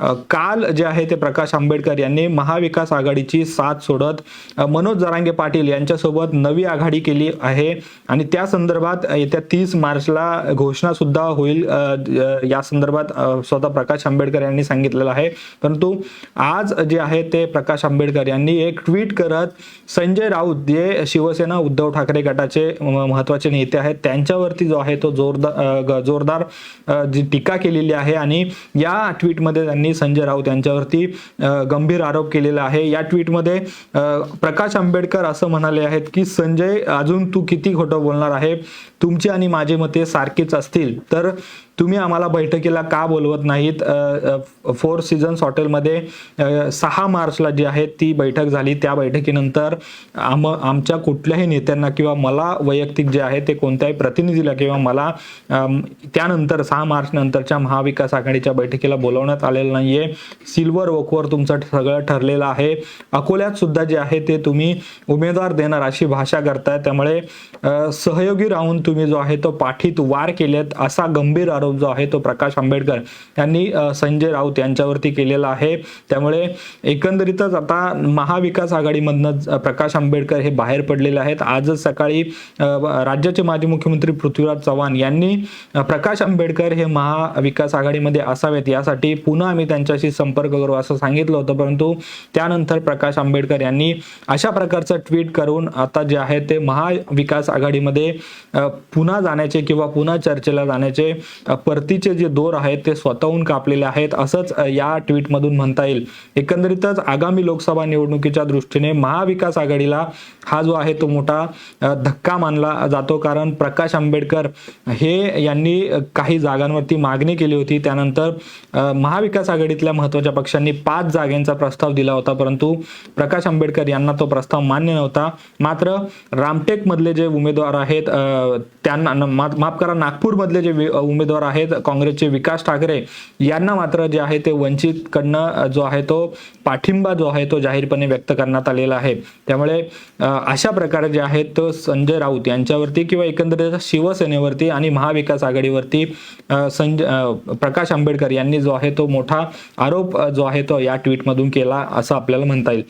काल जे आहे ते प्रकाश आंबेडकर यांनी महाविकास आघाडीची साथ सोडत मनोज जरांगे पाटील यांच्यासोबत नवी आघाडी केली आहे आणि त्या संदर्भात येत्या तीस मार्चला घोषणा सुद्धा होईल या संदर्भात स्वतः प्रकाश आंबेडकर यांनी सांगितलेलं आहे. परंतु आज जे आहे ते प्रकाश आंबेडकर यांनी एक ट्विट करत संजय राऊत जे शिवसेना उद्धव ठाकरे गटाचे महत्त्वाचे नेते आहेत त्यांच्यावरती जो आहे तो जोरदार जोरदार जी टीका केलेली आहे. आणि या ट्विटमध्ये त्यांनी संजय राऊत यांच्यावरती गंभीर आरोप केलेला आहे. या ट्विटमध्ये प्रकाश आंबेडकर असं म्हणाले आहेत की संजय अजून तू किती खोटं बोलणार आहे? तुमची आणि माझे मते सारखीच असतील. तर तुम्ही आम्हाला बैठकीला का बोलवत नाहीत? फोर सीझन्स हॉटेलमध्ये सहा मार्चला जी आहे ती बैठक झाली. त्या बैठकीनंतर आम आमच्या कुठल्याही नेत्यांना किंवा मला वैयक्तिक जे आहे ते कोणत्याही प्रतिनिधीला किंवा मला त्यानंतर सहा मार्च नंतरच्या महाविकास आघाडीच्या बैठकीला बोलवण्यात आलेलं नाहीये. सिल्वर वकवर तुमचं सगळं ठरलेलं आहे. अकोल्यात सुद्धा जे आहे ते तुम्ही उमेदवार देणार अशी भाषा करताय. त्यामुळे सहयोगी राहून तुम्ही जो आहे तो पाठीत वार केलेत असा गंभीर आरोप जो आहे तो प्रकाश आंबेडकर यांनी संजय राऊत यांच्यावरती केलेला आहे. त्यामुळे एकंदरीतच आता महाविकास आघाडीमधनं प्रकाश आंबेडकर हे बाहेर पडलेले आहेत. आजच सकाळी राज्याचे माजी मुख्यमंत्री पृथ्वीराज चव्हाण यांनी प्रकाश आंबेडकर हे महाविकास आघाडीमध्ये असावेत. यासाठी पुन्हा आम्ही त्यांच्याशी संपर्क करू असं सांगितलं होतं. परंतु त्यानंतर प्रकाश आंबेडकर यांनी अशा प्रकारचं ट्विट करून आता जे आहे ते महाविकास आघाडीमध्ये पुन्हा जाण्याचे किंवा पुन्हा चर्चेला जाण्याचे परतीचे जे दोर आहेत ते स्वतःहून कापलेले आहेत असंच या ट्विटमधून म्हणता येईल. एकंदरीतच आगामी लोकसभा निवडणुकीच्या दृष्टीने महाविकास आघाडीला हा जो आहे तो मोठा धक्का मानला जातो. कारण प्रकाश आंबेडकर हे यांनी काही जागांवरती मागणी केली होती. त्यानंतर महाविकास आघाडीतल्या महत्त्वाच्या पक्षांनी पाच जागांचा प्रस्ताव दिला होता परंतु प्रकाश आंबेडकर यांना तो प्रस्ताव मान्य नव्हता. मात्र रामटेक मधले जे उमेदवार आहेत त्यांना माफ करा नागपूरमधले जे उमेदवार आहेत काँग्रेसचे विकास ठाकरे यांना मात्र जे आहे ते वंचितकडनं जो आहे तो पाठिंबा जो आहे तो जाहीरपणे व्यक्त करण्यात आलेला आहे. त्यामुळे अशा प्रकारे जे आहे तो संजय राऊत यांच्यावरती किंवा एकंदरीत शिवसेनेवरती आणि महाविकास आघाडीवरती संजय प्रकाश आंबेडकर यांनी जो आहे तो मोठा आरोप जो आहे तो या ट्विटमधून केला असं आपल्याला म्हणता येईल.